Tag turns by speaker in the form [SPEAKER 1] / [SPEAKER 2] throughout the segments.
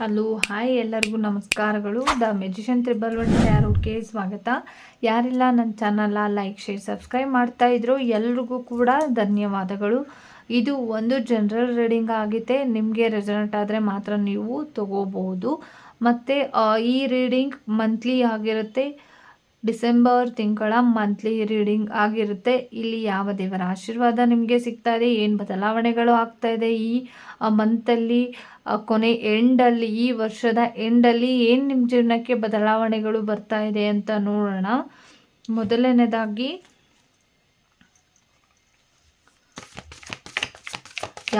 [SPEAKER 1] Hello, hi ಎಲ್ಲರಿಗೂ ನಮಸ್ಕಾರಗಳು. The magician triple one ಟ್ಯಾರೋಟ್ಗೆ ಸ್ವಾಗತ. ಯಾರೆಲ್ಲ ನನ್ನ ಚಾನಲ ಲೈಕ್, ಶೇರ್, ಸಬ್ಸ್ಕ್ರೈಬ್ ಮಾಡ್ತಾ ಇದ್ರು ಎಲ್ರಿಗೂ ಕೂಡ ಧನ್ಯವಾದಗಳು. ಇದು ಒಂದು ಜನರಲ್ ರೀಡಿಂಗ್ ಆಗಿದೆ ನಿಮಗೆ ರೆಸಲ್ಟ್ ಆದರೆ ಮಾತ್ರ ನೀವು ತಗೋಬಹುದು. ಮತ್ತು ಈ ರೀಡಿಂಗ್ ಮಂತ್ಲಿ ಆಗಿರುತ್ತೆ. ಡಿಸೆಂಬರ್ ತಿಂಗಳ ಮಂತ್ಲಿ ರೀಡಿಂಗ್ ಆಗಿರುತ್ತೆ. ಇಲ್ಲಿ ಯಾವ ದೇವರ ಆಶೀರ್ವಾದ ನಿಮಗೆ ಸಿಗ್ತಾ ಇದೆ? ಏನು ಬದಲಾವಣೆಗಳು ಆಗ್ತಾ ಇದೆ ಈ ಮಂತಲ್ಲಿ ಕೊನೆ ಎಂಡಲ್ಲಿ, ಈ ವರ್ಷದ ಎಂಡಲ್ಲಿ ಏನು ನಿಮ್ಮ ಜೀವನಕ್ಕೆ ಬದಲಾವಣೆಗಳು ಬರ್ತಾ ಇದೆ ಅಂತ ನೋಡೋಣ. ಮೊದಲನೇದಾಗಿ,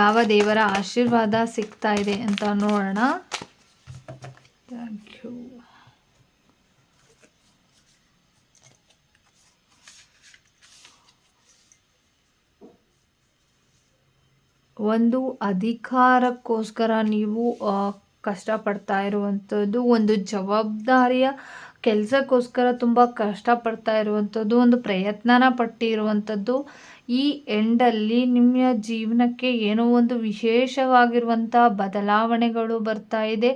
[SPEAKER 1] ಯಾವ ದೇವರ ಆಶೀರ್ವಾದ ಸಿಗ್ತಾ ಇದೆ ಅಂತ ನೋಡೋಣ. ಥ್ಯಾಂಕ್ ಯು ಒಂದು ಅಧಿಕಾರಕ್ಕೋಸ್ಕರ ನೀವು ಕಷ್ಟಪಡ್ತಾ ಇರುವಂಥದ್ದು ಒಂದು ಜವಾಬ್ದಾರಿಯ ಕೆಲಸಕ್ಕೋಸ್ಕರ ತುಂಬ ಕಷ್ಟಪಡ್ತಾ ಇರುವಂಥದ್ದು, ಒಂದು ಪ್ರಯತ್ನನ ಪಟ್ಟಿರುವಂಥದ್ದು, ಈ ಎಂಡಲ್ಲಿ ನಿಮ್ಮ ಜೀವನಕ್ಕೆ ಏನೋ ಒಂದು ವಿಶೇಷವಾಗಿರುವಂಥ ಬದಲಾವಣೆಗಳು ಬರ್ತಾ ಇದೆ.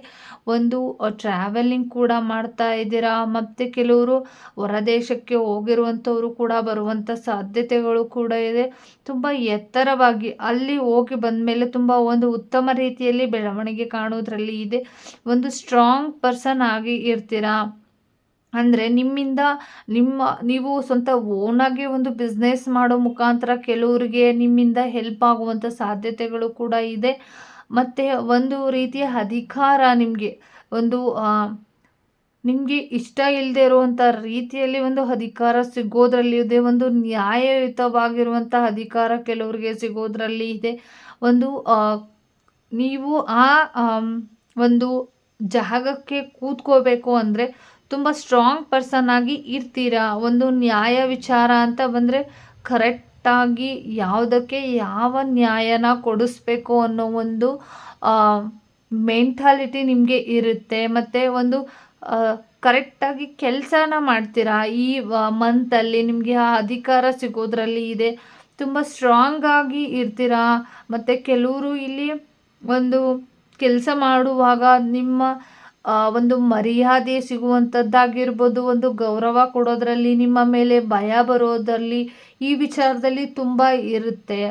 [SPEAKER 1] ಒಂದು ಟ್ರಾವೆಲಿಂಗ್ ಕೂಡ ಮಾಡ್ತಾ ಇದ್ದೀರಾ? ಮತ್ತು ಕೆಲವರು ಹೊರದೇಶಕ್ಕೆ ಹೋಗಿರುವಂಥವರು ಕೂಡ ಬರುವಂಥ ಸಾಧ್ಯತೆಗಳು ಕೂಡ ಇದೆ. ತುಂಬ ಎತ್ತರವಾಗಿ ಅಲ್ಲಿ ಹೋಗಿ ಬಂದ ಮೇಲೆ ತುಂಬ ಒಂದು ಉತ್ತಮ ರೀತಿಯಲ್ಲಿ ಬೆಳವಣಿಗೆ ಕಾಣೋದ್ರಲ್ಲಿ ಇದೆ. ಒಂದು ಸ್ಟ್ರಾಂಗ್ ಪರ್ಸನ್ ಆಗಿ ಇರ್ತೀರಾ? ಅಂದರೆ ನಿಮ್ಮಿಂದ ನಿಮ್ಮ, ನೀವು ಸ್ವಂತ ಓನಾಗಿ ಒಂದು ಬಿಸ್ನೆಸ್ ಮಾಡೋ ಮುಖಾಂತರ ಕೆಲವರಿಗೆ ನಿಮ್ಮಿಂದ ಹೆಲ್ಪ್ ಆಗುವಂಥ ಸಾಧ್ಯತೆಗಳು ಕೂಡ ಇದೆ. ಮತ್ತು ಒಂದು ರೀತಿಯ ಅಧಿಕಾರ ನಿಮಗೆ, ಒಂದು ನಿಮಗೆ ಇಷ್ಟ ಇಲ್ಲದೆ ಇರುವಂಥ ರೀತಿಯಲ್ಲಿ ಒಂದು ಅಧಿಕಾರ ಸಿಗೋದ್ರಲ್ಲಿ ಇದೆ, ಒಂದು ನ್ಯಾಯಯುತವಾಗಿರುವಂಥ ಅಧಿಕಾರ ಕೆಲವರಿಗೆ ಸಿಗೋದ್ರಲ್ಲಿ ಇದೆ. ಒಂದು ನೀವು ಆ, ಒಂದು ಜಾಗಕ್ಕೆ ಕೂತ್ಕೋಬೇಕು ಅಂದರೆ ತುಂಬ ಸ್ಟ್ರಾಂಗ್ ಪರ್ಸನ್ ಆಗಿ ಇರ್ತೀರಾ? ಒಂದು ನ್ಯಾಯ ವಿಚಾರ ಅಂತ ಬಂದರೆ ಕರೆಕ್ಟಾಗಿ ಯಾವುದಕ್ಕೆ ಯಾವ ನ್ಯಾಯನ ಕೊಡಿಸ್ಬೇಕು ಅನ್ನೋ ಒಂದು ಮೆಂಟಾಲಿಟಿ ನಿಮಗೆ ಇರುತ್ತೆ. ಮತ್ತು ಒಂದು ಕರೆಕ್ಟಾಗಿ ಕೆಲಸನ ಮಾಡ್ತೀರಾ? ಈ ಮಂತಲ್ಲಿ ನಿಮಗೆ ಆ ಅಧಿಕಾರ ಸಿಗೋದ್ರಲ್ಲಿ ಇದೆ. ತುಂಬ ಸ್ಟ್ರಾಂಗ್ ಆಗಿ ಇರ್ತೀರಾ? ಮತ್ತು ಕೆಲವರು ಇಲ್ಲಿ ಒಂದು ಕೆಲಸ ಮಾಡುವಾಗ ನಿಮ್ಮ ಒಂದು ಮರ್ಯಾದೆ ಸಿಗುವಂಥದ್ದಾಗಿರ್ಬೋದು ಒಂದು ಗೌರವ ಕೊಡೋದರಲ್ಲಿ, ನಿಮ್ಮ ಮೇಲೆ ಭಯ ಬರೋದರಲ್ಲಿ ಈ ವಿಚಾರದಲ್ಲಿ ತುಂಬ ಇರುತ್ತೆ.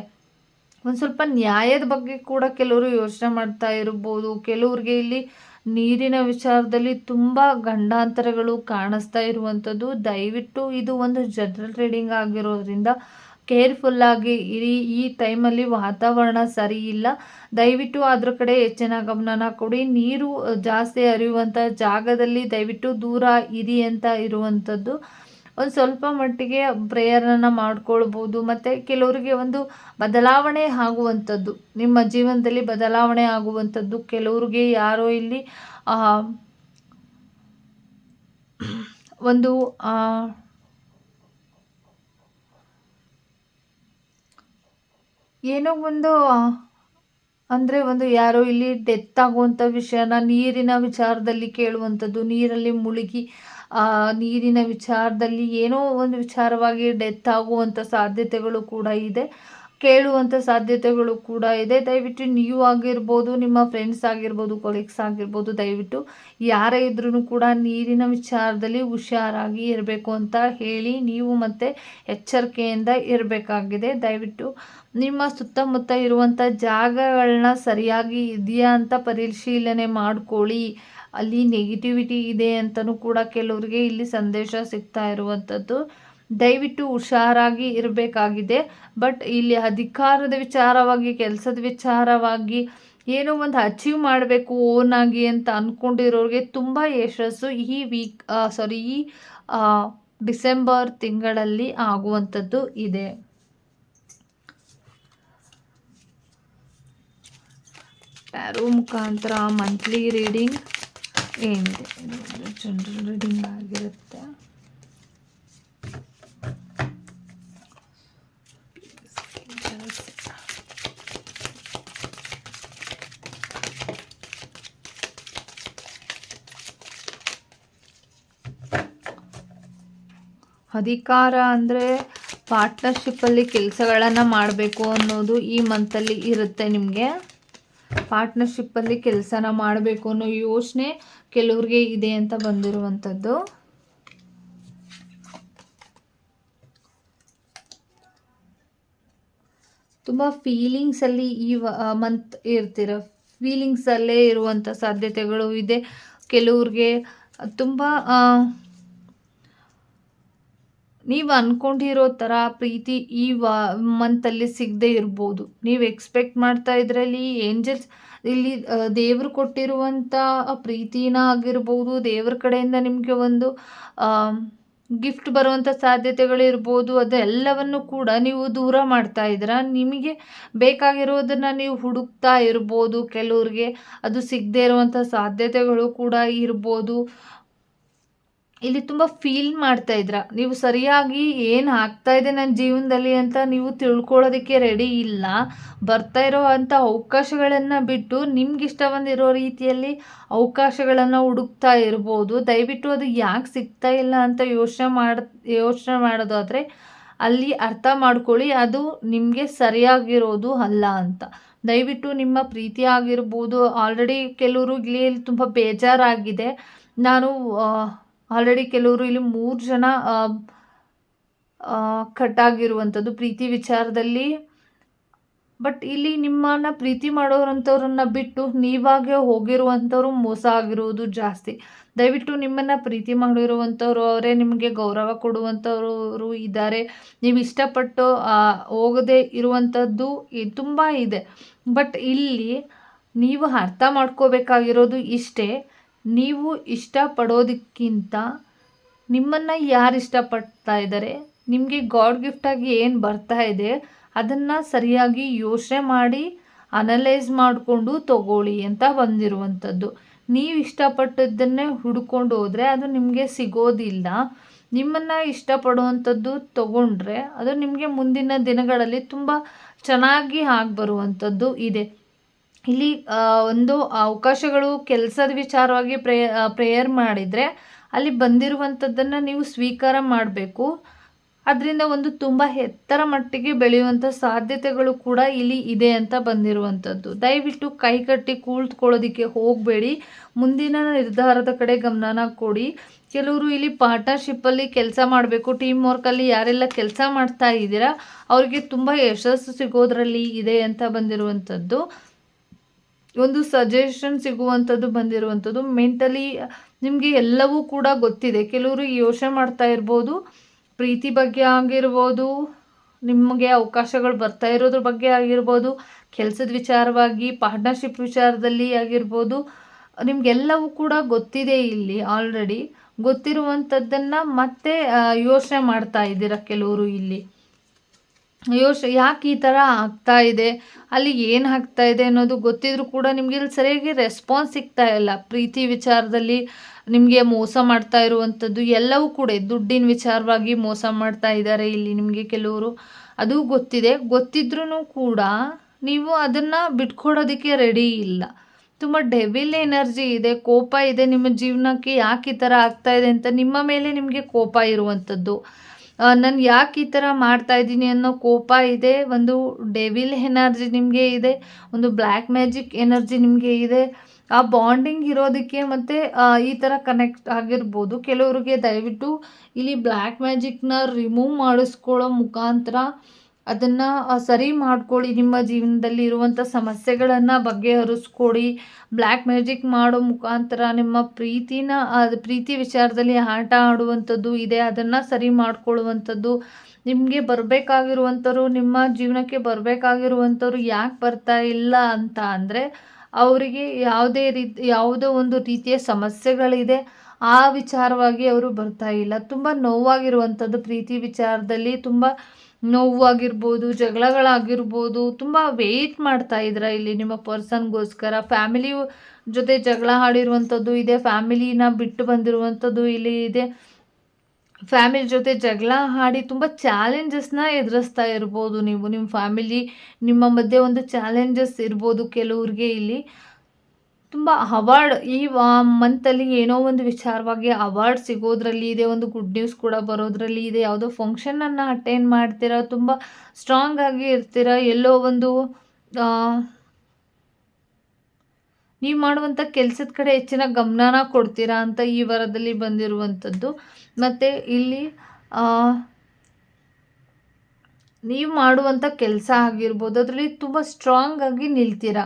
[SPEAKER 1] ಒಂದು ಸ್ವಲ್ಪ ನ್ಯಾಯದ ಬಗ್ಗೆ ಕೂಡ ಕೆಲವರು ಯೋಚನೆ ಮಾಡ್ತಾ ಇರ್ಬೋದು. ಕೆಲವ್ರಿಗೆ ಇಲ್ಲಿ ನೀರಿನ ವಿಚಾರದಲ್ಲಿ ತುಂಬ ಗಂಡಾಂತರಗಳು ಕಾಣಿಸ್ತಾ ಇರುವಂಥದ್ದು ದಯವಿಟ್ಟು ಇದು ಒಂದು ಜನರಲ್ ರೀಡಿಂಗ್ ಆಗಿರೋದ್ರಿಂದ ಕೇರ್ಫುಲ್ಲಾಗಿ ಇರಿ, ಈ ಟೈಮಲ್ಲಿ ವಾತಾವರಣ ಸರಿ ಇಲ್ಲ ದಯವಿಟ್ಟು ಅದ್ರ ಕಡೆ ಹೆಚ್ಚಿನ ಗಮನನ ಕೊಡಿ. ನೀರು ಜಾಸ್ತಿ ಹರಿಯುವಂಥ ಜಾಗದಲ್ಲಿ ದಯವಿಟ್ಟು ದೂರ ಇರಿ ಅಂತ ಇರುವಂಥದ್ದು. ಒಂದು ಸ್ವಲ್ಪ ಮಟ್ಟಿಗೆ ಪ್ರೇಯರನ್ನು ಮಾಡ್ಕೊಳ್ಬೋದು. ಮತ್ತು ಕೆಲವರಿಗೆ ಒಂದು ಬದಲಾವಣೆ ಆಗುವಂಥದ್ದು. ನಿಮ್ಮ ಜೀವನದಲ್ಲಿ ಬದಲಾವಣೆ ಆಗುವಂಥದ್ದು. ಕೆಲವ್ರಿಗೆ ಯಾರೋ ಇಲ್ಲಿ ಒಂದು ಏನೋ ಒಂದು, ಅಂದರೆ ಒಂದು ಯಾರೋ ಇಲ್ಲಿ ಡೆತ್ ಆಗುವಂಥ ವಿಷಯನ ನೀರಿನ ವಿಚಾರದಲ್ಲಿ ಕೇಳುವಂಥದ್ದು, ನೀರಲ್ಲಿ ಮುಳುಗಿ ನೀರಿನ ವಿಚಾರದಲ್ಲಿ ಏನೋ ಒಂದು ವಿಚಾರವಾಗಿ ಡೆತ್ ಆಗುವಂಥ ಸಾಧ್ಯತೆಗಳು ಕೂಡ ಇದೆ. ಕೇಳುವಂಥ ಸಾಧ್ಯತೆಗಳು ಕೂಡ ಇದೆ. ದಯವಿಟ್ಟು ನೀವು ಆಗಿರ್ಬೋದು, ನಿಮ್ಮ ಫ್ರೆಂಡ್ಸ್ ಆಗಿರ್ಬೋದು ಕೊಲೀಗ್ಸ್ ಆಗಿರ್ಬೋದು, ದಯವಿಟ್ಟು ಯಾರೇ ಇದ್ರೂ ಕೂಡ ನೀರಿನ ವಿಚಾರದಲ್ಲಿ ಹುಷಾರಾಗಿ ಇರಬೇಕು ಅಂತ ಹೇಳಿ ನೀವು ಮತ್ತೆ ಎಚ್ಚರಿಕೆಯಿಂದ ಇರಬೇಕಾಗಿದೆ. ದಯವಿಟ್ಟು ನಿಮ್ಮ ಸುತ್ತಮುತ್ತ ಇರುವಂಥ ಜಾಗಗಳನ್ನ ಸರಿಯಾಗಿ ಇದೆಯಾ ಅಂತ ಪರಿಶೀಲನೆ ಮಾಡಿಕೊಳ್ಳಿ. ಅಲ್ಲಿ ನೆಗೆಟಿವಿಟಿ ಇದೆ ಅಂತಲೂ ಕೂಡ ಕೆಲವರಿಗೆ ಇಲ್ಲಿ ಸಂದೇಶ ಸಿಗ್ತಾ ಇರುವಂಥದ್ದು ದಯವಿಟ್ಟು ಹುಷಾರಾಗಿ ಇರಬೇಕಾಗಿದೆ. ಬಟ್ ಇಲ್ಲಿ ಅಧಿಕಾರದ ವಿಚಾರವಾಗಿ, ಕೆಲಸದ ವಿಚಾರವಾಗಿ ಏನೋ ಒಂದು ಅಚೀವ್ ಮಾಡಬೇಕು ಓನಾಗಿ ಅಂತ ಅಂದ್ಕೊಂಡಿರೋರಿಗೆ ತುಂಬ ಯಶಸ್ಸು ಈ ವೀಕ್ ಸಾರಿ ಈ ಡಿಸೆಂಬರ್ ತಿಂಗಳಲ್ಲಿ ಆಗುವಂಥದ್ದು ಇದೆ. ಟ್ಯಾರೋ ಮುಖಾಂತರ ಮಂತ್ಲಿ ರೀಡಿಂಗ್ ಏನಿದೆ? ಜನರಲ್ ರೀಡಿಂಗ್ ಆಗಿರುತ್ತೆ. ಅಧಿಕಾರ ಅಂದರೆ ಪಾರ್ಟ್ನರ್ಶಿಪ್ಪಲ್ಲಿ ಕೆಲಸಗಳನ್ನು ಮಾಡಬೇಕು ಅನ್ನೋದು ಈ ಮಂತಲ್ಲಿ ಇರುತ್ತೆ ನಿಮಗೆ. ಪಾರ್ಟ್ನರ್ಶಿಪ್ಪಲ್ಲಿ ಕೆಲಸನ ಮಾಡಬೇಕು ಅನ್ನೋ ಯೋಚನೆ ಕೆಲವ್ರಿಗೆ ಇದೆ ಅಂತ ಬಂದಿರುವಂಥದ್ದು. ತುಂಬ ಫೀಲಿಂಗ್ಸಲ್ಲಿ ಈ ಮಂತ್ ಇರ್ತೀರ. ಫೀಲಿಂಗ್ಸಲ್ಲೇ ಇರುವಂಥ ಸಾಧ್ಯತೆಗಳು ಇದೆ. ಕೆಲವ್ರಿಗೆ ತುಂಬ ನೀವು ಅಂದ್ಕೊಂಡಿರೋ ಥರ ಪ್ರೀತಿ ಈ ವಾ ಮಂತಲ್ಲಿ ಸಿಗದೆ ಇರ್ಬೋದು. ನೀವು ಎಕ್ಸ್ಪೆಕ್ಟ್ ಮಾಡ್ತಾ ಇದರಲ್ಲಿ ಏಂಜಲ್ಸ್ ಇಲ್ಲಿ ದೇವರು ಕೊಟ್ಟಿರುವಂಥ ಪ್ರೀತಿನ ಆಗಿರ್ಬೋದು, ದೇವ್ರ ಕಡೆಯಿಂದ ನಿಮಗೆ ಒಂದು ಗಿಫ್ಟ್ ಬರುವಂಥ ಸಾಧ್ಯತೆಗಳಿರ್ಬೋದು, ಅದೆಲ್ಲವನ್ನು ಕೂಡ ನೀವು ದೂರ ಮಾಡ್ತಾ ಇದ್ದೀರಾ. ನಿಮಗೆ ಬೇಕಾಗಿರೋದನ್ನು ನೀವು ಹುಡುಕ್ತಾ ಇರ್ಬೋದು, ಕೆಲವ್ರಿಗೆ ಅದು ಸಿಗದೇ ಇರುವಂಥ ಸಾಧ್ಯತೆಗಳು ಕೂಡ ಇರ್ಬೋದು. ಇಲ್ಲಿ ತುಂಬ ಫೀಲ್ ಮಾಡ್ತಾ ಇದ್ರ. ನೀವು ಸರಿಯಾಗಿ ಏನು ಆಗ್ತಾ ಇದೆ ನನ್ನ ಜೀವನದಲ್ಲಿ ಅಂತ ನೀವು ತಿಳ್ಕೊಳ್ಳೋದಕ್ಕೆ ರೆಡಿ ಇಲ್ಲ. ಬರ್ತಾ ಇರೋ ಅಂಥ ಅವಕಾಶಗಳನ್ನು ಬಿಟ್ಟು ನಿಮ್ಗೆ ಇಷ್ಟ ಬಂದಿರೋ ರೀತಿಯಲ್ಲಿ ಅವಕಾಶಗಳನ್ನು ಹುಡುಕ್ತಾ ಇರ್ಬೋದು. ದಯವಿಟ್ಟು ಅದು ಯಾಕೆ ಸಿಗ್ತಾ ಇಲ್ಲ ಅಂತ ಯೋಚನೆ ಮಾಡಿ, ಯೋಚನೆ ಮಾಡೋದಾದರೆ ಅಲ್ಲಿ ಅರ್ಥ ಮಾಡ್ಕೊಳ್ಳಿ, ಅದು ನಿಮಗೆ ಸರಿಯಾಗಿರೋದು ಅಲ್ಲ ಅಂತ. ದಯವಿಟ್ಟು ನಿಮ್ಮ ಪ್ರೀತಿ ಆಗಿರ್ಬೋದು. ಆಲ್ರೆಡಿ ಕೆಲವರು ಇಲ್ಲಿ ತುಂಬ ಬೇಜಾರಾಗಿದೆ. ನಾನು ಆಲ್ರೆಡಿ ಕೆಲವರು ಇಲ್ಲಿ ಮೂರು ಜನ ಕಟ್ ಆಗಿರುವಂಥದ್ದು ಪ್ರೀತಿ ವಿಚಾರದಲ್ಲಿ. ಬಟ್ ಇಲ್ಲಿ ನಿಮ್ಮನ್ನ ಪ್ರೀತಿ ಮಾಡೋರಂಥವ್ರನ್ನ ಬಿಟ್ಟು ನೀವಾಗೆ ಹೋಗಿರುವಂಥವ್ರು ಮೋಸ ಆಗಿರುವುದು ಜಾಸ್ತಿ. ದಯವಿಟ್ಟು ನಿಮ್ಮನ್ನು ಪ್ರೀತಿ ಮಾಡಿರುವಂಥವ್ರು ಅವರೇ ನಿಮಗೆ ಗೌರವ ಕೊಡುವಂಥವ್ರು ಇದ್ದಾರೆ. ನೀವು ಇಷ್ಟಪಟ್ಟು ಹೋಗದೆ ಇರುವಂಥದ್ದು ತುಂಬ ಇದೆ. ಬಟ್ ಇಲ್ಲಿ ನೀವು ಅರ್ಥ ಮಾಡ್ಕೋಬೇಕಾಗಿರೋದು ಇಷ್ಟೇ. ನೀವು ಇಷ್ಟಪಡೋದಕ್ಕಿಂತ ನಿಮ್ಮನ್ನು ಯಾರು ಇಷ್ಟಪಡ್ತಾ ಇದ್ದಾರೆ ನಿಮಗೆ ಗಾಡ್ ಗಿಫ್ಟಾಗಿ ಏನು ಬರ್ತಾ ಇದೆ? ಅದನ್ನು ಸರಿಯಾಗಿ ಯೋಚನೆ ಮಾಡಿ, ಅನಲೈಸ್ ಮಾಡಿಕೊಂಡು ತಗೊಳ್ಳಿ ಅಂತ ಬಂದಿರುವಂಥದ್ದು. ನೀವು ಇಷ್ಟಪಟ್ಟದ್ದನ್ನೇ ಹುಡ್ಕೊಂಡು ಹೋದರೆ ಅದು ನಿಮಗೆ ಸಿಗೋದಿಲ್ಲ. ನಿಮ್ಮನ್ನು ಇಷ್ಟಪಡುವಂಥದ್ದು ತಗೊಂಡ್ರೆ ಅದು ನಿಮಗೆ ಮುಂದಿನ ದಿನಗಳಲ್ಲಿ ತುಂಬ ಚೆನ್ನಾಗಿ ಆಗಿ ಬರುವಂಥದ್ದು ಇದೆ. ಇಲ್ಲಿ ಒಂದು ಅವಕಾಶಗಳು ಕೆಲಸದ ವಿಚಾರವಾಗಿ ಪ್ರೇಯ ಪ್ರೇಯರ್ ಮಾಡಿದರೆ ಅಲ್ಲಿ ಬಂದಿರುವಂಥದ್ದನ್ನು ನೀವು ಸ್ವೀಕಾರ ಮಾಡಬೇಕು. ಅದರಿಂದ ಒಂದು ತುಂಬ ಎತ್ತರ ಮಟ್ಟಿಗೆ ಬೆಳೆಯುವಂಥ ಸಾಧ್ಯತೆಗಳು ಕೂಡ ಇಲ್ಲಿ ಇದೆ ಅಂತ ಬಂದಿರುವಂಥದ್ದು. ದಯವಿಟ್ಟು ಕೈ ಕಟ್ಟಿ ಕೂಳ್ತ್ಕೊಳ್ಳೋದಕ್ಕೆ ಹೋಗಬೇಡಿ. ಮುಂದಿನ ನಿರ್ಧಾರದ ಕಡೆ ಗಮನನ ಕೊಡಿ. ಕೆಲವರು ಇಲ್ಲಿ ಪಾರ್ಟ್ನರ್ಶಿಪ್ಪಲ್ಲಿ ಕೆಲಸ ಮಾಡಬೇಕು. ಟೀಮ್ ವರ್ಕಲ್ಲಿ ಯಾರೆಲ್ಲ ಕೆಲಸ ಮಾಡ್ತಾ ಇದ್ದೀರಾ, ಅವರಿಗೆ ತುಂಬ ಯಶಸ್ಸು ಸಿಗೋದ್ರಲ್ಲಿ ಇದೆ ಅಂತ ಬಂದಿರುವಂಥದ್ದು. ಒಂದು ಸಜೆಷನ್ ಸಿಗುವಂಥದ್ದು ಬಂದಿರುವಂಥದ್ದು. ಮೆಂಟಲಿ ನಿಮಗೆ ಎಲ್ಲವೂ ಕೂಡ ಗೊತ್ತಿದೆ. ಕೆಲವರು ಯೋಚನೆ ಮಾಡ್ತಾ ಇರ್ಬೋದು, ಪ್ರೀತಿ ಬಗ್ಗೆ ಆಗಿರ್ಬೋದು, ನಿಮಗೆ ಅವಕಾಶಗಳು ಬರ್ತಾ ಇರೋದ್ರ ಬಗ್ಗೆ ಆಗಿರ್ಬೋದು, ಕೆಲಸದ ವಿಚಾರವಾಗಿ ಪಾರ್ಟ್ನರ್ಶಿಪ್ ವಿಚಾರದಲ್ಲಿ ಆಗಿರ್ಬೋದು, ನಿಮಗೆಲ್ಲವೂ ಕೂಡ ಗೊತ್ತಿದೆ ಇಲ್ಲಿ ಆಲ್ರೆಡಿ ಗೊತ್ತಿರುವಂಥದ್ದನ್ನು ಮತ್ತೆ ಯೋಚನೆ ಮಾಡ್ತಾ ಇದ್ದೀರ ಕೆಲವರು ಇಲ್ಲಿ? ಯೋಚನೆ ಯಾಕೆ ಈ ಥರ ಆಗ್ತಾ ಇದೆ? ಅಲ್ಲಿ ಏನು ಆಗ್ತಾ ಇದೆ ಅನ್ನೋದು ಗೊತ್ತಿದ್ರು ಕೂಡ ನಿಮಗೆ ಇಲ್ಲಿ ಸರಿಯಾಗಿ ರೆಸ್ಪಾನ್ಸ್ ಸಿಗ್ತಾ ಇಲ್ಲ. ಪ್ರೀತಿ ವಿಚಾರದಲ್ಲಿ ನಿಮಗೆ ಮೋಸ ಮಾಡ್ತಾ ಇರುವಂಥದ್ದು ಎಲ್ಲವೂ ಕೂಡ ದುಡ್ಡಿನ ವಿಚಾರವಾಗಿ ಮೋಸ ಮಾಡ್ತಾ ಇದ್ದಾರೆ ಇಲ್ಲಿ ನಿಮಗೆ ಕೆಲವರು. ಅದು ಗೊತ್ತಿದೆ. ಗೊತ್ತಿದ್ರೂ ಕೂಡ ನೀವು ಅದನ್ನು ಬಿಟ್ಕೊಡೋದಕ್ಕೆ ರೆಡಿ ಇಲ್ಲ. ತುಂಬ ಡೆವಿಲ್ ಎನರ್ಜಿ ಇದೆ. ಕೋಪ ಇದೆ ನಿಮ್ಮ ಜೀವನಕ್ಕೆ ಯಾಕೆ ಈ ಥರ ಆಗ್ತಾ ಇದೆ ಅಂತ ನಿಮ್ಮ ಮೇಲೆ ನಿಮಗೆ ಕೋಪ ಇರುವಂಥದ್ದು. ನಾನು ಯಾಕೆ ಈ ಥರ ಮಾಡ್ತಾ ಇದ್ದೀನಿ ಅನ್ನೋ ಕೋಪ ಇದೆ, ಒಂದು ಡೆವಿಲ್ ಎನರ್ಜಿ ನಿಮಗೆ ಇದೆ, ಒಂದು ಬ್ಲ್ಯಾಕ್ ಮ್ಯಾಜಿಕ್ ಎನರ್ಜಿ ನಿಮಗೆ ಇದೆ. ಆ ಬಾಂಡಿಂಗ್ ಇರೋದಕ್ಕೆ ಮತ್ತು ಈ ಥರ ಕನೆಕ್ಟ್ ಆಗಿರ್ಬೋದು. ಕೆಲವರಿಗೆ ದಯವಿಟ್ಟು ಇಲ್ಲಿ ಬ್ಲ್ಯಾಕ್ ಮ್ಯಾಜಿಕ್ನ ರಿಮೂವ್ ಮಾಡಿಸ್ಕೊಳ್ಳೋ ಮುಖಾಂತರ ಅದನ್ನು ಸರಿ ಮಾಡ್ಕೊಳ್ಳಿ. ನಿಮ್ಮ ಜೀವನದಲ್ಲಿ ಇರುವಂಥ ಸಮಸ್ಯೆಗಳನ್ನು ಬಗೆಹರಿಸ್ಕೊಡಿ. ಬ್ಲ್ಯಾಕ್ ಮ್ಯಾಜಿಕ್ ಮಾಡೋ ಮುಖಾಂತರ ನಿಮ್ಮ ಪ್ರೀತಿನ ಪ್ರೀತಿ ವಿಚಾರದಲ್ಲಿ ಆಟ ಆಡುವಂಥದ್ದು ಇದೆ. ಅದನ್ನು ಸರಿ ಮಾಡ್ಕೊಳ್ಳುವಂಥದ್ದು. ನಿಮಗೆ ಬರಬೇಕಾಗಿರುವಂಥವ್ರು, ನಿಮ್ಮ ಜೀವನಕ್ಕೆ ಬರಬೇಕಾಗಿರುವಂಥವ್ರು ಯಾಕೆ ಬರ್ತಾ ಇಲ್ಲ ಅಂತ ಅಂದರೆ, ಅವರಿಗೆ ಯಾವುದೇ ರೀತಿ, ಯಾವುದೋ ಒಂದು ರೀತಿಯ ಸಮಸ್ಯೆಗಳಿದೆ. ಆ ವಿಚಾರವಾಗಿ ಅವರು ಬರ್ತಾ ಇಲ್ಲ. ತುಂಬ ನೋವಾಗಿರುವಂಥದ್ದು ಪ್ರೀತಿ ವಿಚಾರದಲ್ಲಿ. ತುಂಬ ನೋವು ಆಗಿರ್ಬೋದು ಜಗಳಗಳಾಗಿರ್ಬೋದು, ತುಂಬ ವೆಯ್ಟ್ ಮಾಡ್ತಾ ಇದ್ರ ಇಲ್ಲಿ ನಿಮ್ಮ ಪರ್ಸನ್ಗೋಸ್ಕರ ಫ್ಯಾಮಿಲಿ ಜೊತೆ ಜಗಳ ಆಡಿರುವಂಥದ್ದು ಇದೆ ಫ್ಯಾಮಿಲಿನ ಬಿಟ್ಟು ಬಂದಿರುವಂಥದ್ದು ಇಲ್ಲಿ ಇದೆ. ಫ್ಯಾಮಿಲಿ ಜೊತೆ ಜಗಳ ಆಡಿ ತುಂಬ ಚಾಲೆಂಜಸ್ನ ಎದುರಿಸ್ತಾ ಇರ್ಬೋದು ನೀವು. ನಿಮ್ಮ ಫ್ಯಾಮಿಲಿ ನಿಮ್ಮ ಮಧ್ಯೆ ಒಂದು ಚಾಲೆಂಜಸ್ ಇರ್ಬೋದು ಕೆಲವ್ರಿಗೆ ಇಲ್ಲಿ. ತುಂಬ ಅವಾರ್ಡ್ ಈ ಮಂತಲ್ಲಿ ಏನೋ ಒಂದು ವಿಚಾರವಾಗಿ ಅವಾರ್ಡ್ ಸಿಗೋದ್ರಲ್ಲಿ ಇದೆ, ಒಂದು ಗುಡ್ ನ್ಯೂಸ್ ಕೂಡ ಬರೋದ್ರಲ್ಲಿ ಇದೆ. ಯಾವುದೋ ಫಂಕ್ಷನನ್ನು ಅಟೆಂಡ್ ಮಾಡ್ತೀರಾ, ತುಂಬ ಸ್ಟ್ರಾಂಗ್ ಆಗಿ ಇರ್ತೀರ, ಎಲ್ಲೋ ಒಂದು ನೀವು ಮಾಡುವಂಥ ಕೆಲಸದ ಕಡೆ ಹೆಚ್ಚಿನ ಗಮನನ ಕೊಡ್ತೀರಾ ಅಂತ ಈ ವಾರದಲ್ಲಿ ಬಂದಿರುವಂಥದ್ದು ಮತ್ತು ಇಲ್ಲಿ ನೀವು ಮಾಡುವಂಥ ಕೆಲಸ ಆಗಿರ್ಬೋದು, ಅದರಲ್ಲಿ ತುಂಬ ಸ್ಟ್ರಾಂಗ್ ಆಗಿ ನಿಲ್ತೀರಾ.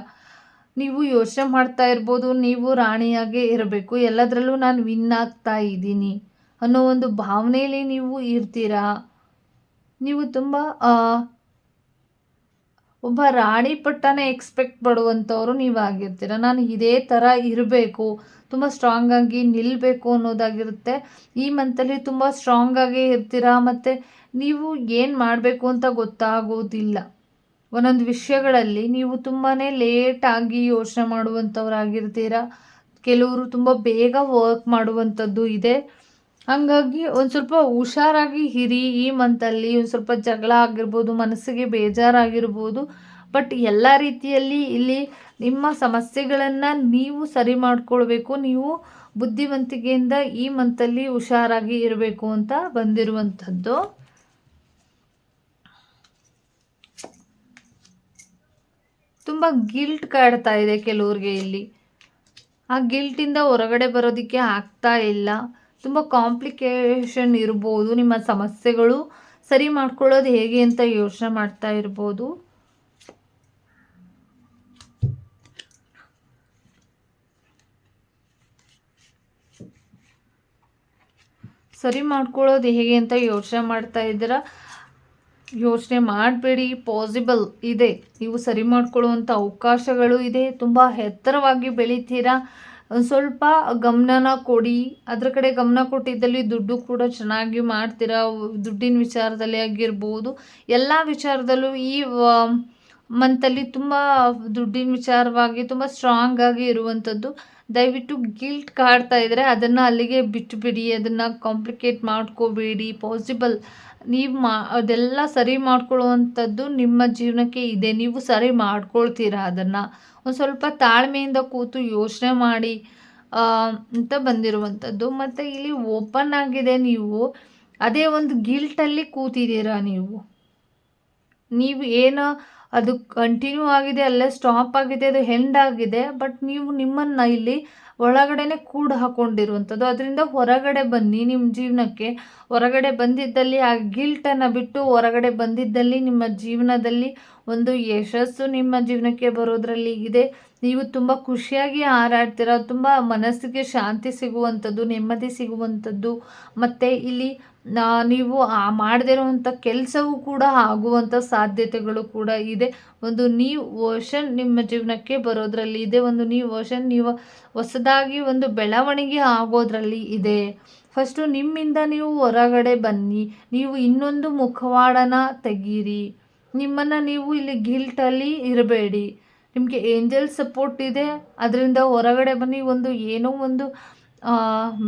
[SPEAKER 1] ನೀವು ಯೋಚನೆ ಮಾಡ್ತಾ ಇರ್ಬೋದು, ನೀವು ರಾಣಿಯಾಗೇ ಇರಬೇಕು. ಎಲ್ಲದರಲ್ಲೂ ನಾನು ವಿನ್ ಆಗ್ತಾ ಇದ್ದೀನಿ ಅನ್ನೋ ಒಂದು ಭಾವನೆಯಲ್ಲಿ ನೀವು ಇರ್ತೀರಾ? ನೀವು ತುಂಬ ಒಬ್ಬ ರಾಣಿ ಪಟ್ಟನ ಎಕ್ಸ್ಪೆಕ್ಟ್ ಪಡುವಂಥವ್ರು ನೀವು ಆಗಿರ್ತೀರ ನಾನು ಇದೇ ಥರ ಇರಬೇಕು, ತುಂಬ ಸ್ಟ್ರಾಂಗ್ ಆಗಿ ನಿಲ್ಲಬೇಕು ಅನ್ನೋದಾಗಿರುತ್ತೆ. ಈ ಮಂತಲ್ಲಿ ತುಂಬ ಸ್ಟ್ರಾಂಗ್ ಆಗಿ ಇರ್ತೀರಾ? ಮತ್ತು ನೀವು ಏನು ಮಾಡಬೇಕು ಅಂತ ಗೊತ್ತಾಗೋದಿಲ್ಲ. ಒಂದೊಂದು ವಿಷಯಗಳಲ್ಲಿ ನೀವು ತುಂಬಾ ಲೇಟಾಗಿ ಯೋಚನೆ ಮಾಡುವಂಥವ್ರಾಗಿರ್ತೀರ ಕೆಲವರು ತುಂಬ ಬೇಗ ವರ್ಕ್ ಮಾಡುವಂಥದ್ದು ಇದೆ. ಹಾಗಾಗಿ ಒಂದು ಸ್ವಲ್ಪ ಹುಷಾರಾಗಿ ಹಿರಿ ಈ ಮಂತಲ್ಲಿ ಒಂದು ಸ್ವಲ್ಪ ಜಗಳ ಆಗಿರ್ಬೋದು, ಮನಸ್ಸಿಗೆ ಬೇಜಾರಾಗಿರ್ಬೋದು ಬಟ್ ಎಲ್ಲ ರೀತಿಯಲ್ಲಿ ಇಲ್ಲಿ ನಿಮ್ಮ ಸಮಸ್ಯೆಗಳನ್ನು ನೀವು ಸರಿ ಮಾಡಿಕೊಳ್ಬೇಕು. ನೀವು ಬುದ್ಧಿವಂತಿಕೆಯಿಂದ ಈ ಮಂತಲ್ಲಿ ಹುಷಾರಾಗಿ ಇರಬೇಕು ಅಂತ ಬಂದಿರುವಂಥದ್ದು ತುಂಬ ಗಿಲ್ಟ್ ಕಾಡ್ತಾ ಇದೆ ಕೆಲವ್ರಿಗೆ ಇಲ್ಲಿ. ಆ ಗಿಲ್ಟಿಂದ ಹೊರಗಡೆ ಬರೋದಕ್ಕೆ ಆಗ್ತಾ ಇಲ್ಲ. ತುಂಬ ಕಾಂಪ್ಲಿಕೇಶನ್ ಇರ್ಬೋದು, ನಿಮ್ಮ ಸಮಸ್ಯೆಗಳು ಸರಿ ಮಾಡ್ಕೊಳ್ಳೋದು ಹೇಗೆ ಅಂತ ಯೋಚನೆ ಮಾಡ್ತಾ ಇರ್ಬೋದು. ಸರಿ ಮಾಡ್ಕೊಳ್ಳೋದು ಹೇಗೆ ಅಂತ ಯೋಚನೆ ಮಾಡ್ತಾ ಇದ್ದೀರಾ? ಯೋಚನೆ ಮಾಡಬೇಡಿ ಪಾಸಿಬಲ್ ಇದೆ. ನೀವು ಸರಿ ಮಾಡ್ಕೊಳ್ಳುವಂಥ ಅವಕಾಶಗಳು ಇದೆ. ತುಂಬ ಎತ್ತರವಾಗಿ ಬೆಳಿತೀರಾ? ಸ್ವಲ್ಪ ಗಮನನ ಕೊಡಿ. ಅದರ ಕಡೆ ಗಮನ ಕೊಟ್ಟಿದ್ದಲ್ಲಿ ದುಡ್ಡು ಕೂಡ ಚೆನ್ನಾಗಿ ಮಾಡ್ತೀರಾ? ದುಡ್ಡಿನ ವಿಚಾರದಲ್ಲಿ ಆಗಿರ್ಬೋದು. ಎಲ್ಲ ವಿಚಾರದಲ್ಲೂ ಈ ಮಂತಲ್ಲಿ ತುಂಬ ದುಡ್ಡಿನ ವಿಚಾರವಾಗಿ, ತುಂಬ ಸ್ಟ್ರಾಂಗ್ ಆಗಿ ಇರುವಂಥದ್ದು. ದಯವಿಟ್ಟು ಗಿಲ್ಟ್ ಕಾಡ್ತಾ ಇದ್ದರೆ ಅದನ್ನು ಅಲ್ಲಿಗೆ ಬಿಟ್ಟುಬಿಡಿ ಅದನ್ನು ಕಾಂಪ್ಲಿಕೇಟ್ ಮಾಡ್ಕೋಬೇಡಿ. ಪಾಸಿಬಲ್ ನೀವು ಮಾ, ಅದೆಲ್ಲ ಸರಿ ಮಾಡ್ಕೊಳ್ಳುವಂಥದ್ದು ನಿಮ್ಮ ಜೀವನಕ್ಕೆ ಇದೆ. ನೀವು ಸರಿ ಮಾಡ್ಕೊಳ್ತೀರಾ ಅದನ್ನು? ಒಂದು ಸ್ವಲ್ಪ ತಾಳ್ಮೆಯಿಂದ ಕೂತು ಯೋಚನೆ ಮಾಡಿ ಅಂತ ಬಂದಿರುವಂಥದ್ದು. ಮತ್ತು ಇಲ್ಲಿ ಓಪನ್ ಆಗಿದೆ ನೀವು. ಅದೇ ಒಂದು ಗಿಲ್ಟಲ್ಲಿ ಕೂತಿದ್ದೀರಾ ನೀವು? ನೀವು ಏನು, ಅದು ಕಂಟಿನ್ಯೂ ಆಗಿದೆ ಅಲ್ಲೇ ಸ್ಟಾಪ್ ಆಗಿದೆ, ಅದು ಹೆಂಡ್ ಆಗಿದೆ, ಬಟ್ ನೀವು ನಿಮ್ಮನ್ನು ಇಲ್ಲಿ ಒಳಗಡೆನೆ ಕೂಡು ಹಾಕೊಂಡಿರುವಂಥದ್ದು. ಅದರಿಂದ ಹೊರಗಡೆ ಬನ್ನಿ ನಿಮ್ಮ ಜೀವನಕ್ಕೆ. ಹೊರಗಡೆ ಬಂದಿದ್ದಲ್ಲಿ ಆ ಗಿಲ್ಟನ್ನು ಬಿಟ್ಟು ಹೊರಗಡೆ ಬಂದಿದ್ದಲ್ಲಿ ನಿಮ್ಮ ಜೀವನದಲ್ಲಿ ಒಂದು ಯಶಸ್ಸು ನಿಮ್ಮ ಜೀವನಕ್ಕೆ ಬರೋದ್ರಲ್ಲಿ ಇದೆ. ನೀವು ತುಂಬ ಖುಷಿಯಾಗಿ ಹಾರಾಡ್ತೀರ, ತುಂಬ ಮನಸ್ಸಿಗೆ ಶಾಂತಿ ಸಿಗುವಂಥದ್ದು, ನೆಮ್ಮದಿ ಸಿಗುವಂಥದ್ದು. ಮತ್ತು ಇಲ್ಲಿ ನೀವು ಆ ಮಾಡದೇ ಇರುವಂಥ ಕೆಲಸವೂ ಕೂಡ ಆಗುವಂಥ ಸಾಧ್ಯತೆಗಳು ಕೂಡ ಇದೆ. ಒಂದು ನ್ಯೂ ವರ್ಷನ್ ನಿಮ್ಮ ಜೀವನಕ್ಕೆ ಬರೋದ್ರಲ್ಲಿ ಇದೆ. ಒಂದು ನ್ಯೂ ವರ್ಷನ್ ನೀವು ಹೊಸದಾಗಿ ಒಂದು ಬೆಳವಣಿಗೆ ಆಗೋದ್ರಲ್ಲಿ ಇದೆ. ಫಸ್ಟು ನಿಮ್ಮಿಂದ ನೀವು ಹೊರಗಡೆ ಬನ್ನಿ. ನೀವು ಇನ್ನೊಂದು ಮುಖವಾಡನ ತೆಗೀರಿ. ನಿಮ್ಮನ್ನು ನೀವು ಇಲ್ಲಿ ಗಿಲ್ಟಲ್ಲಿ ಇರಬೇಡಿ. ನಿಮಗೆ ಏಂಜಲ್ ಸಪೋರ್ಟ್ ಇದೆ? ಅದರಿಂದ ಹೊರಗಡೆ ಬನ್ನಿ, ಒಂದು ಏನೋ ಒಂದು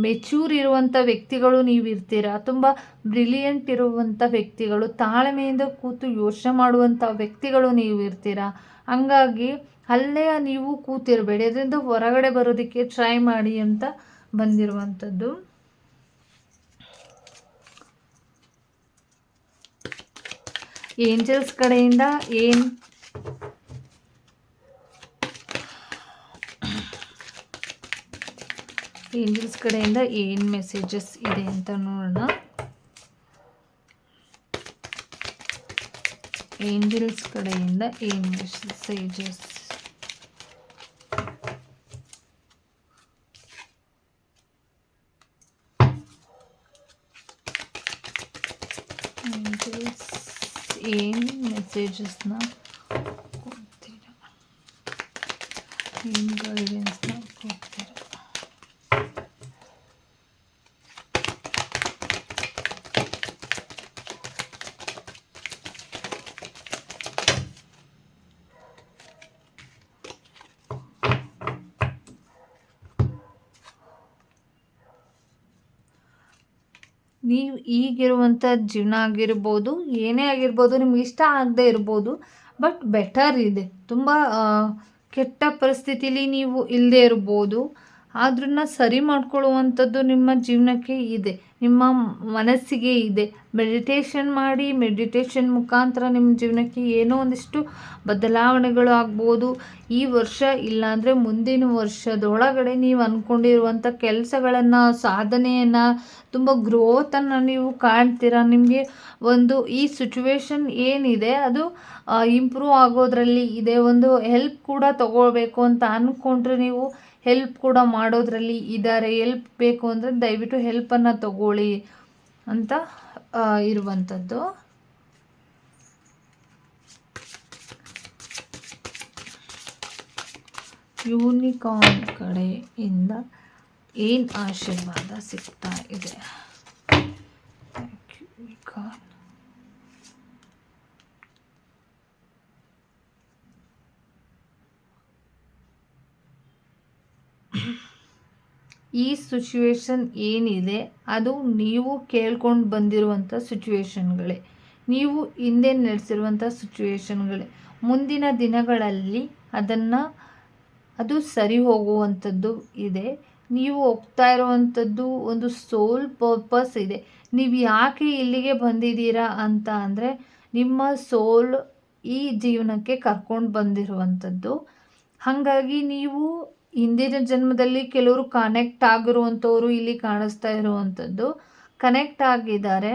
[SPEAKER 1] ಮೆಚ್ಯೂರ್ ಇರುವಂಥ ವ್ಯಕ್ತಿಗಳು ನೀವು ಇರ್ತೀರ? ತುಂಬ ಬ್ರಿಲಿಯಂಟ್ ಇರುವಂಥ ವ್ಯಕ್ತಿಗಳು, ತಾಳ್ಮೆಯಿಂದ ಕೂತು ಯೋಚನೆ ಮಾಡುವಂಥ ವ್ಯಕ್ತಿಗಳು ನೀವು ಇರ್ತೀರ? ಹಂಗಾಗಿ ಅಲ್ಲೇ ನೀವು ಕೂತಿರಬೇಡಿ. ಅದರಿಂದ ಹೊರಗಡೆ ಬರೋದಕ್ಕೆ ಟ್ರೈ ಮಾಡಿ ಅಂತ ಬಂದಿರುವಂಥದ್ದು. ಏಂಜಲ್ಸ್ ಕಡೆಯಿಂದ ಏನು ಏಂಜಲ್ಸ್ ಕಡೆಯಿಂದ ಏನು ಮೆಸೇಜಸ್ ಇದೆ ಅಂತ ನೋಡೋಣ ಏಂಜಲ್ಸ್ ಕಡೆಯಿಂದ ಏನು ಮೆಸೇಜಸ್ ಏಂಜಲ್ಸ್ ಏನು ಮೆಸೇಜಸ್ನ ಕೊಡ್ತೀರಾ ಏನು ಗೈಡೆನ್ಸ್ನ ಕೊಡ್ತೀರಾ ನೀವು ಈಗಿರುವಂಥ ಜೀವನ ಆಗಿರ್ಬೋದು, ಏನೇ ಆಗಿರ್ಬೋದು, ನಿಮ್ಗೆ ಇಷ್ಟ ಆಗದೆ ಇರ್ಬೋದು, ಬಟ್ ಬೆಟರ್ ಇದೆ. ತುಂಬ ಕೆಟ್ಟ ಪರಿಸ್ಥಿತಿಲಿ ನೀವು ಇಲ್ಲದೆ ಇರ್ಬೋದು ಆದ್ರೂ ಸರಿ ಮಾಡ್ಕೊಳ್ಳುವಂಥದ್ದು ನಿಮ್ಮ ಜೀವನಕ್ಕೆ ಇದೆ. ನಿಮ್ಮ ಮನಸ್ಸಿಗೆ ಇದೆ. ಮೆಡಿಟೇಷನ್ ಮಾಡಿ ಮೆಡಿಟೇಷನ್ ಮುಖಾಂತರ ನಿಮ್ಮ ಜೀವನಕ್ಕೆ ಏನೋ ಒಂದಿಷ್ಟು ಬದಲಾವಣೆಗಳು ಆಗ್ಬೋದು. ಈ ವರ್ಷ ಇಲ್ಲಾಂದರೆ ಮುಂದಿನ ವರ್ಷದೊಳಗಡೆ ನೀವು ಅಂದ್ಕೊಂಡಿರುವಂಥ ಕೆಲಸಗಳನ್ನು, ಸಾಧನೆಯನ್ನು, ತುಂಬ ಗ್ರೋತನ್ನು ನೀವು ಕಾಣ್ತೀರಾ? ನಿಮಗೆ ಒಂದು ಈ ಸಿಚುವೇಶನ್ ಏನಿದೆ, ಅದು ಇಂಪ್ರೂವ್ ಆಗೋದ್ರಲ್ಲಿ ಇದೆ. ಒಂದು ಹೆಲ್ಪ್ ಕೂಡ ತಗೋಬೇಕು ಅಂತ ಅಂದ್ಕೊಂಡ್ರೆ ನೀವು ಹೆಲ್ಪ್ ಕೂಡ ಮಾಡೋದ್ರಲ್ಲಿ ಇದ್ದಾರೆ ಹೆಲ್ಪ್ ಬೇಕು ಅಂದರೆ ದಯವಿಟ್ಟು ಹೆಲ್ಪನ್ನು ತಗೊಳ್ಳಿ ಅಂತ ಇರುವಂಥದ್ದು ಯೂನಿಕಾರ್ನ್ ಕಡೆಯಿಂದ ಏನು ಆಶೀರ್ವಾದ ಸಿಗ್ತಾ ಇದೆ? ಈ ಸಿಚುವೇಶನ್ ಏನಿದೆ, ಅದು ನೀವು ಕೇಳ್ಕೊಂಡು ಬಂದಿರುವಂಥ ಸಿಚುವೇಶನ್ಗಳೇ ನೀವು ಹಿಂದೆ ನಡೆಸಿರುವಂಥ ಸಿಚುವೇಶನ್ಗಳೇ ಮುಂದಿನ ದಿನಗಳಲ್ಲಿ ಅದನ್ನು, ಅದು ಸರಿ ಹೋಗುವಂಥದ್ದು ಇದೆ. ನೀವು ಹೋಗ್ತಾ ಇರುವಂಥದ್ದು ಒಂದು ಸೋಲ್ ಪರ್ಪಸ್ ಇದೆ. ನೀವು ಯಾಕೆ ಇಲ್ಲಿಗೆ ಬಂದಿದ್ದೀರಾ ಅಂತ ಅಂದರೆ, ನಿಮ್ಮ ಸೋಲ್ ಈ ಜೀವನಕ್ಕೆ ಕರ್ಕೊಂಡು ಬಂದಿರುವಂಥದ್ದು ಹಾಗಾಗಿ ನೀವು ಹಿಂದಿನ ಜನ್ಮದಲ್ಲಿ ಕೆಲವರು ಕನೆಕ್ಟ್ ಆಗಿರುವಂಥವ್ರು ಇಲ್ಲಿ ಕಾಣಿಸ್ತಾ ಇರುವಂಥದ್ದು. ಕನೆಕ್ಟ್ ಆಗಿದ್ದಾರೆ.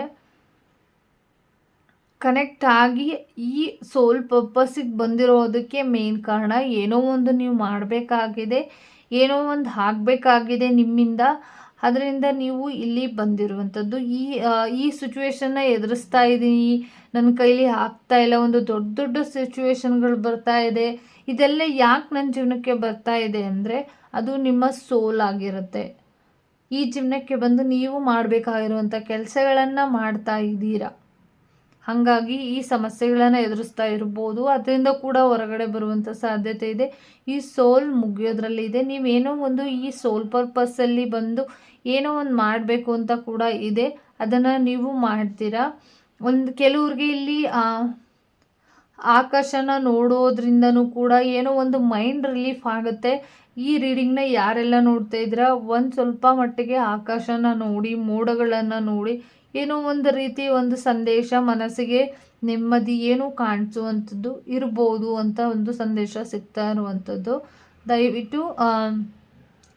[SPEAKER 1] ಕನೆಕ್ಟ್ ಆಗಿ ಈ ಸೋಲ್ ಪರ್ಪಸ್ಸಿಗೆ ಬಂದಿರೋದಕ್ಕೆ ಮೇನ್ ಕಾರಣ ಏನೋ ಒಂದು ನೀವು ಮಾಡಬೇಕಾಗಿದೆ, ಏನೋ ಒಂದು ಆಗಬೇಕಾಗಿದೆ ನಿಮ್ಮಿಂದ. ಅದರಿಂದ ನೀವು ಇಲ್ಲಿ ಬಂದಿರುವಂಥದ್ದು. ಈ ಈ ಸಿಚುವೇಶನ್ನ ಎದುರಿಸ್ತಾ ಇದ್ದೀನಿ ನನ್ನ ಕೈಲಿ ಆಗ್ತಾ ಇಲ್ಲ. ಒಂದು ದೊಡ್ಡ ದೊಡ್ಡ ಸಿಚುವೇಶನ್ಗಳು ಬರ್ತಾ ಇದೆ. ಇದೆಲ್ಲ ಯಾಕೆ ನನ್ನ ಜೀವನಕ್ಕೆ ಬರ್ತಾ ಇದೆ ಅಂದರೆ ಅದು ನಿಮ್ಮ ಸೋಲ್ ಆಗಿರುತ್ತೆ. ಈ ಜೀವನಕ್ಕೆ ಬಂದು ನೀವು ಮಾಡಬೇಕಾಗಿರುವಂಥ ಕೆಲಸಗಳನ್ನು ಮಾಡ್ತಾ ಇದ್ದೀರಾ. ಹಾಗಾಗಿ ಈ ಸಮಸ್ಯೆಗಳನ್ನು ಎದುರಿಸ್ತಾ ಇರ್ಬೋದು. ಅದರಿಂದ ಕೂಡ ಹೊರಗಡೆ ಬರುವಂಥ ಸಾಧ್ಯತೆ ಇದೆ. ಈ ಸೋಲ್ ಮುಗಿಯೋದ್ರಲ್ಲಿ ಇದೆ. ನೀವೇನೋ ಒಂದು ಈ ಸೋಲ್ ಪರ್ಪಸ್ಸಲ್ಲಿ ಬಂದು ಏನೋ ಒಂದು ಮಾಡಬೇಕು ಅಂತ ಕೂಡ ಇದೆ. ಅದನ್ನು ನೀವು ಮಾಡ್ತೀರಾ? ಒಂದು ಕೆಲವ್ರಿಗೆ ಇಲ್ಲಿ ಆಕಾಶನ ನೋಡೋದ್ರಿಂದನೂ ಕೂಡ ಏನೋ ಒಂದು ಮೈಂಡ್ ರಿಲೀಫ್ ಆಗುತ್ತೆ. ಈ ರೀಡಿಂಗ್ನ ಯಾರೆಲ್ಲ ನೋಡ್ತಾ ಇದ್ದೀರಾ? ಒಂದು ಸ್ವಲ್ಪ ಮಟ್ಟಿಗೆ ಆಕಾಶನ ನೋಡಿ, ಮೋಡಗಳನ್ನು ನೋಡಿ, ಏನೋ ಒಂದು ರೀತಿ ಒಂದು ಸಂದೇಶ ಮನಸ್ಸಿಗೆ ನೆಮ್ಮದಿ ಏನೋ ಕಾಣಿಸುವಂಥದ್ದು ಇರ್ಬೋದು ಅಂತ ಒಂದು ಸಂದೇಶ ಸಿಗ್ತಾ ಇರುವಂಥದ್ದು. ದಯವಿಟ್ಟು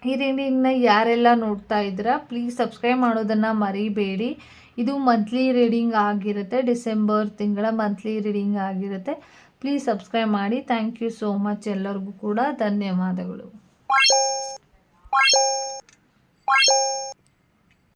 [SPEAKER 1] ಈ ರೀಡಿಂಗ್ನ ಯಾರೆಲ್ಲ ನೋಡ್ತಾ ಇದ್ದೀರಾ? ಪ್ಲೀಸ್ ಸಬ್ಸ್ಕ್ರೈಬ್ ಮಾಡೋದನ್ನು ಮರಿಬೇಡಿ. ಇದು ಮಂತ್ಲಿ ರೀಡಿಂಗ್ ಆಗಿರುತ್ತೆ ಡಿಸೆಂಬರ್ ತಿಂಗಳ ಮಂತ್ಲಿ ರೀಡಿಂಗ್ ಆಗಿರುತ್ತೆ. ಪ್ಲೀಸ್ ಸಬ್ಸ್ಕ್ರೈಬ್ ಮಾಡಿ. ಥ್ಯಾಂಕ್ ಯು ಸೋ ಮಚ್ ಎಲ್ಲರಿಗೂ ಕೂಡ. ಧನ್ಯವಾದಗಳು.